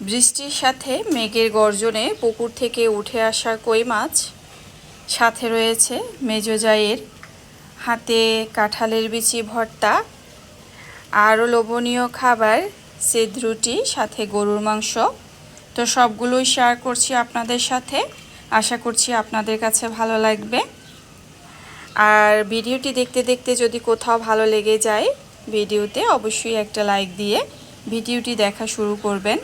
বৃষ্টির সাথে মেঘের গর্জনে পুকুর থেকে উঠে আসা কই মাছ, সাথে রয়েছে মেজোজাইয়ের হাতে কাঁঠালের বিচি ভর্তা, আরও লোভনীয় খাবার সেদ রুটি, সাথে গরুর মাংস। তো সবগুলোই শেয়ার করছি আপনাদের সাথে। আশা করছি আপনাদের কাছে ভালো লাগবে। আর ভিডিওটি দেখতে দেখতে যদি কোথাও ভালো লেগে যায়, ভিডিওতে অবশ্যই একটা লাইক দিয়ে ভিডিওটি দেখা শুরু করবেন।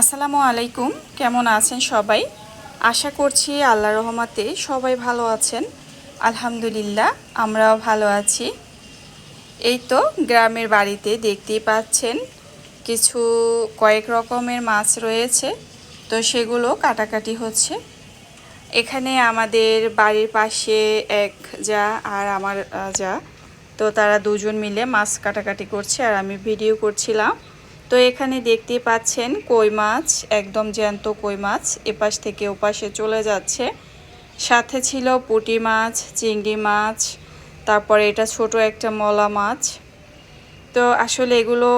আসসালামু আলাইকুম। কেমন আছেন সবাই? আশা করছি আল্লাহ রহমাতে সবাই ভালো আছেন। আলহামদুলিল্লাহ, আমরাও ভালো আছি। এই তো গ্রামের বাড়িতে দেখতেই পাচ্ছেন কিছু কয়েক রকমের মাছ রয়েছে। তো সেগুলো কাটাকাটি হচ্ছে। এখানে আমাদের বাড়ির পাশে এক যা আর আমার যা। তো তারা দুজন মিলে মাছ কাটাকাটি করছে আর আমি ভিডিও করছিলাম। তো এখানে দেখতে পাচ্ছেন কই মাছ, একদম জ্যান্ত কই মাছ, এপাশ থেকে ওপাশে চলে যাচ্ছে। সাথে ছিল পুঁটি মাছ, চিংড়ি মাছ, তারপরে এটা ছোট একটা মলা মাছ। তো আসলে এগুলো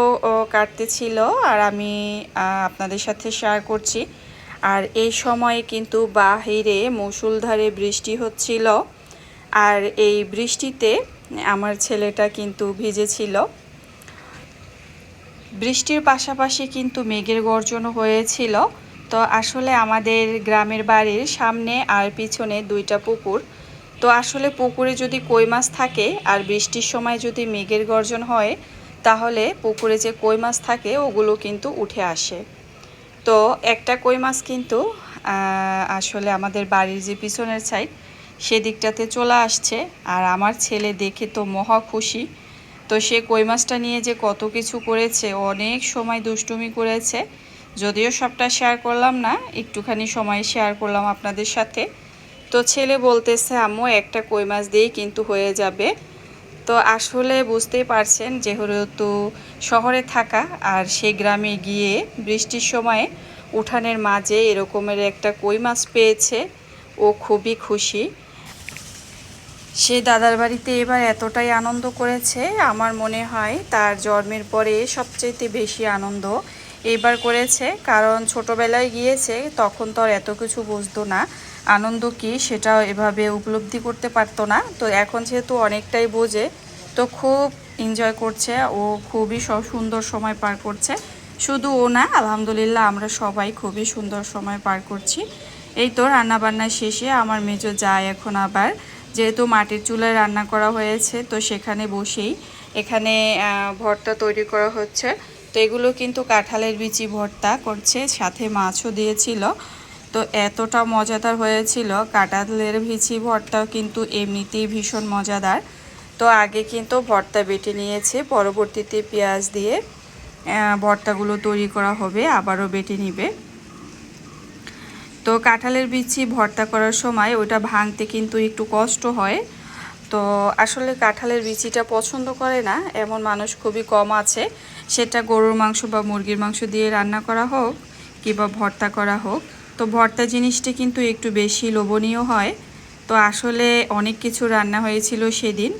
কাটতে ছিল আর আমি আপনাদের সাথে শেয়ার করছি। আর এই সময়ে কিন্তু বাহিরে মুষলধারে বৃষ্টি হচ্ছিল। আর এই বৃষ্টিতে আমার ছেলেটা কিন্তু ভিজেছিল। বৃষ্টির পাশাপাশি কিন্তু মেঘের গর্জনও হয়েছিল। তো আসলে আমাদের গ্রামের বাড়ির সামনে আর পিছনে দুইটা পুকুর। তো আসলে পুকুরে যদি কই মাছ থাকে আর বৃষ্টির সময় যদি মেঘের গর্জন হয়, তাহলে পুকুরে যে কই মাছ থাকে, ওগুলো কিন্তু উঠে আসে। তো একটা কই মাছ কিন্তু আসলে আমাদের বাড়ির যে পিছনের সাইড সেদিকটাতে চলে আসছে। আর আমার ছেলে দেখে তো মহা খুশি। তো সে কই মাছটা নিয়ে যে কত কিছু করেছে, অনেক সময় দুষ্টুমি করেছে। যদিও সবটা শেয়ার করলাম না, একটুখানি সময় শেয়ার করলাম আপনাদের সাথে। তো ছেলে বলতেছে, আম্মু, একটা কই মাছ দিয়েই কিন্তু হয়ে যাবে। তো আসলে বুঝতেই পারছেন, যেহেতু শহরে থাকা আর সে গ্রামে গিয়ে বৃষ্টির সময়ে উঠানের মাঝে এরকমের একটা কই মাছ পেয়েছে, ও খুবই খুশি। সে দাদার বাড়িতে এবার এতটাই আনন্দ করেছে, আমার মনে হয় তার জন্মের পরে সবচেয়ে বেশি আনন্দ এইবার করেছে। কারণ ছোটবেলায় গিয়েছে, তখন তো আর এত কিছু বুঝতো না। আনন্দ কি সেটা এভাবে উপলব্ধি করতে পারতো না। তো এখন যেহেতু অনেকটাই বোঝে, তো খুব এনজয় করছে। ও খুবই সুন্দর সময় পার করছে। শুধু ও না, আলহামদুলিল্লাহ আমরা সবাই খুবই সুন্দর সময় পার করছি। এই তো রান্নাবান্না শেষে আমার মেজো যায় এখন আবার। যেহেতু মাটির চুলায় রান্না করা হয়েছে, তো সেখানে বসেই এখানে ভর্তা তৈরি করা হচ্ছে। তো এগুলো কিন্তু কাঁঠালের বিচি ভর্তা করছে, সাথে মাছও দিয়েছিল। তো এতটা মজাদার হয়েছিল, কাঁঠালের বিচি ভর্তাও কিন্তু এমনিতেই ভীষণ মজাদার। তো আগে কিন্তু ভর্তা বেটে নিয়েছে, পরবর্তীতে পেঁয়াজ দিয়ে ভর্তাগুলো তৈরি করা হবে, আবারও বেটে নিবে। তো কাঁঠালের বিচি ভর্তা করার সময় ওটা ভাঙতে কিন্তু একটু কষ্ট হয়। তো আসলে কাঁঠালের বিচিটা পছন্দ করে না, এমন মানুষ খুবই কম আছে। সেটা গরুর মাংস বা মুরগির মাংস দিয়ে রান্না করা হোক কিংবা ভর্তা করা হোক। তো ভর্তা জিনিসটা কিন্তু একটু বেশি লোভনীয় হয়। তো আসলে অনেক কিছু রান্না হয়েছিল সেদিন,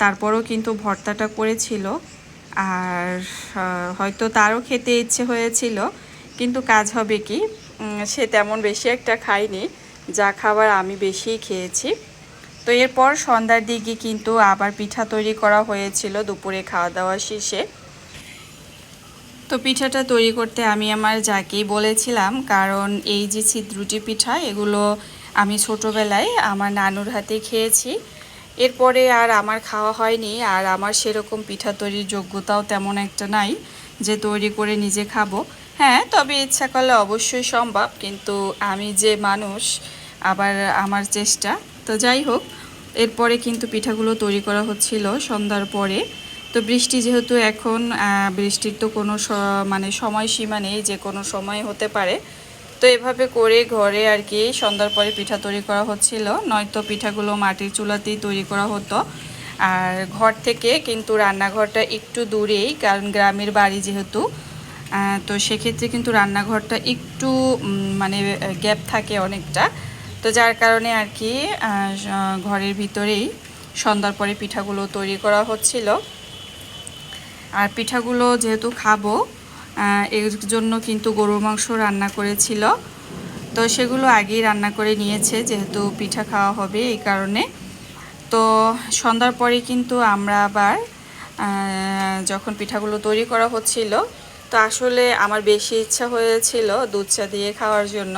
তারপরও কিন্তু ভর্তাটা করেছিল। আর হয়তো তারও খেতে ইচ্ছে হয়েছিল, কিন্তু কাজ হবে কি? সে তেমন বেশি একটা খায়নি, যা খাবার আমি বেশিই খেয়েছি। তো এরপর সন্ধ্যার দিকে কিন্তু আবার পিঠা তৈরি করা হয়েছিল দুপুরে খাওয়া দাওয়া শেষে। তো পিঠাটা তৈরি করতে আমি আমার যাকেই বলেছিলাম, কারণ এই যে ছিদ্রুটি পিঠা, এগুলো আমি ছোটোবেলায় আমার নানুর হাতে খেয়েছি। এরপরে আর আমার খাওয়া হয়নি, আর আমার সেরকম পিঠা তৈরির যোগ্যতাও তেমন একটা নাই যে তৈরি করে নিজে খাব। হ্যাঁ তবে ইচ্ছা করলে অবশ্যই সম্ভব। কিন্তু আমি যে মানুষ, আবার আমার চেষ্টা। তো যাই হোক, এরপরে কিন্তু পিঠাগুলো তৈরি করা হচ্ছিল সন্ধ্যার পরে। তো বৃষ্টি যেহেতু এখন বৃষ্টির তো কোনো মানে সময়সীমা নেই, যে কোনো সময় হতে পারে। তো এভাবে করে ঘরে আর কি সন্ধ্যার পরে পিঠা তৈরি করা হচ্ছিল। নয়তো পিঠাগুলো মাটির চুলাতেই তৈরি করা হতো। আর ঘর থেকে কিন্তু রান্নাঘরটা একটু দূরেই, কারণ গ্রামের বাড়ি যেহেতু তো সেক্ষেত্রে কিন্তু রান্নাঘরটা একটু মানে গ্যাপ থাকে অনেকটা। তো যার কারণে আর কি ঘরের ভিতরেই সন্ধ্যার পরে পিঠাগুলো তৈরি করা হচ্ছিল। আর পিঠাগুলো যেহেতু খাব এর জন্য কিন্তু গরুর মাংস রান্না করেছিল। তো সেগুলো আগেই রান্না করে নিয়েছে, যেহেতু পিঠা খাওয়া হবে এই কারণে। তো সন্ধ্যার পরে কিন্তু আমরা আবার যখন পিঠাগুলো তৈরি করা হচ্ছিল তো আসলে আমার বেশি ইচ্ছা হয়েছিল দুধ চা দিয়ে খাওয়ার জন্য।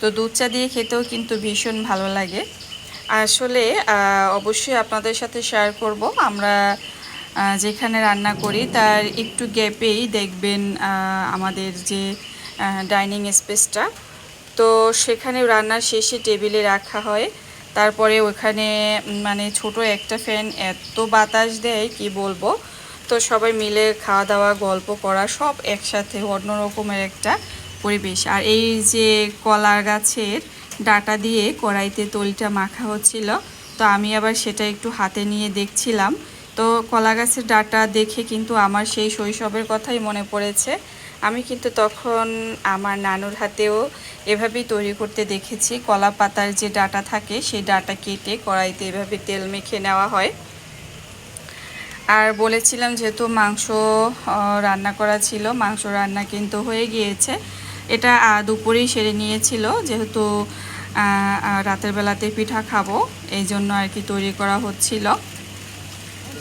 তো দুধ চা দিয়ে খেতেও কিন্তু ভীষণ ভালো লাগে। আসলে অবশ্যই আপনাদের সাথে শেয়ার করব। আমরা যেখানে রান্না করি তার একটু গ্যাপেই দেখবেন আমাদের যে ডাইনিং স্পেসটা তো সেখানে রান্নার শেষে টেবিলে রাখা হয়। তারপরে ওখানে মানে ছোট একটা ফ্যান এত বাতাস দেয়, কি বলব? তো সবাই মিলে খাওয়া দাওয়া গল্প করা, সব একসাথে অন্য রকমের একটা পরিবেশ। আর এই যে কলার গাছের ডাটা দিয়ে কড়াইতে তলিটা মাখা হচ্ছিল, তো আমি আবার সেটা একটু হাতে নিয়ে দেখছিলাম। তো কলা গাছের ডাটা দেখে কিন্তু আমার সেই শৈশবের কথাই মনে পড়েছে। আমি কিন্তু তখন আমার নানুর হাতেও এভাবেই তৈরি করতে দেখেছি। কলা পাতার যে ডাটা থাকে, সেই ডাটা কেটে কড়াইতে এভাবে তেল মেখে নেওয়া হয়। আর বলেছিলাম যেহেতু মাংস রান্না করা ছিল, মাংস রান্না কিন্তু হয়ে গিয়েছে। এটা দুপুরেই সেরে নিয়েছিল, যেহেতু রাতের বেলাতে পিঠা খাব, এই জন্য আর কি তৈরি করা হচ্ছিল।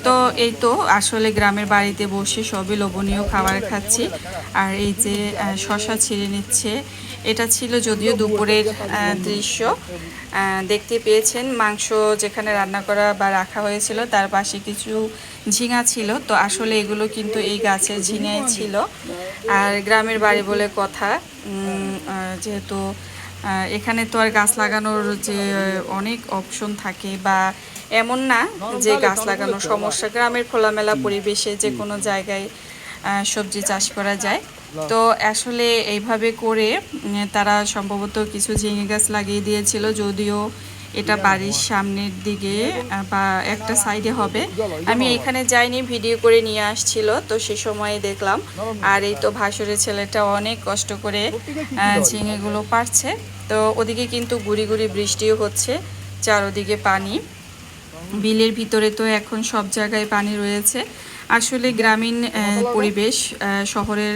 তো এই তো আসলে গ্রামের বাড়িতে বসে সবই লোভনীয় খাবার খাচ্ছি। আর এই যে শশা ছিঁড়ে নিচ্ছে, এটা ছিল যদিও দুপুরের দৃশ্য। দেখতে পেয়েছেন মাংস যেখানে রান্না করা বা রাখা হয়েছিল, তার পাশে কিছু ঝিঙা ছিল। তো আসলে এগুলো কিন্তু এই গাছের ঝিঙাই ছিল। আর গ্রামের বাড়ি বলে কথা যেহেতু এখানে তো আর গাছ লাগানোর যে অনেক অপশন থাকে বা এমন না যে গাছ লাগানোর সমস্যা গ্রামের খোলামেলা পরিবেশে যে কোনো জায়গায় সবজি চাষ করা যায়। তো আসলে এইভাবে করে তারা সম্ভবত কিছু ঝিঙে গাছ লাগিয়ে দিয়েছিল যদিও এটা বাড়ির সামনের দিকে বা একটা সাইডে হবে। আমি এখানে যাইনি ভিডিও করে নিয়ে আসছিল তো সে সময় দেখলাম। আর এই তো ভাসুরের ছেলেটা অনেক কষ্ট করে ঝিঙেগুলো পারছে। তো ওদিকে কিন্তু গুড়ি গুড়ি বৃষ্টিও হচ্ছে চারোদিকে পানি। বিলের ভিতরে তো এখন সব জায়গায় পানি রয়েছে। আসলে গ্রামীণ পরিবেশ শহরের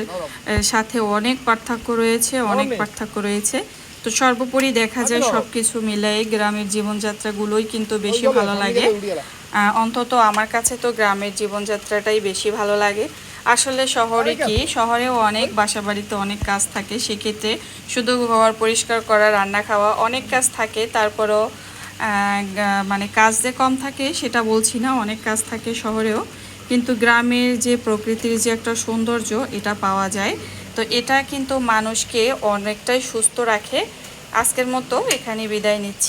সাথে অনেক পার্থক্য রয়েছে অনেক। পার্থক্য রয়েছে। তো সর্বোপরি দেখা যায় সব কিছু মিলাই গ্রামের জীবনযাত্রাগুলোই কিন্তু বেশি ভালো লাগে। অন্তত আমার কাছে তো গ্রামের জীবনযাত্রাটাই বেশি ভালো লাগে। আসলে শহরে কি? শহরেও অনেক বাসা বাড়িতে অনেক কাজ থাকে। সেক্ষেত্রে শুধু ঘর পরিষ্কার করা রান্না খাওয়া অনেক কাজ থাকে। তারপরও মানে কাজ যে কম থাকে সেটা বলছি না অনেক কাজ থাকে শহরেও। কিন্তু গ্রামের যে প্রকৃতির যে একটা সৌন্দর্য এটা পাওয়া যায়। তো এটা কিন্তু মানুষকে অনেকটাই সুস্থ রাখে। আজকের মতো এখানে বিদায় নিচ্ছি।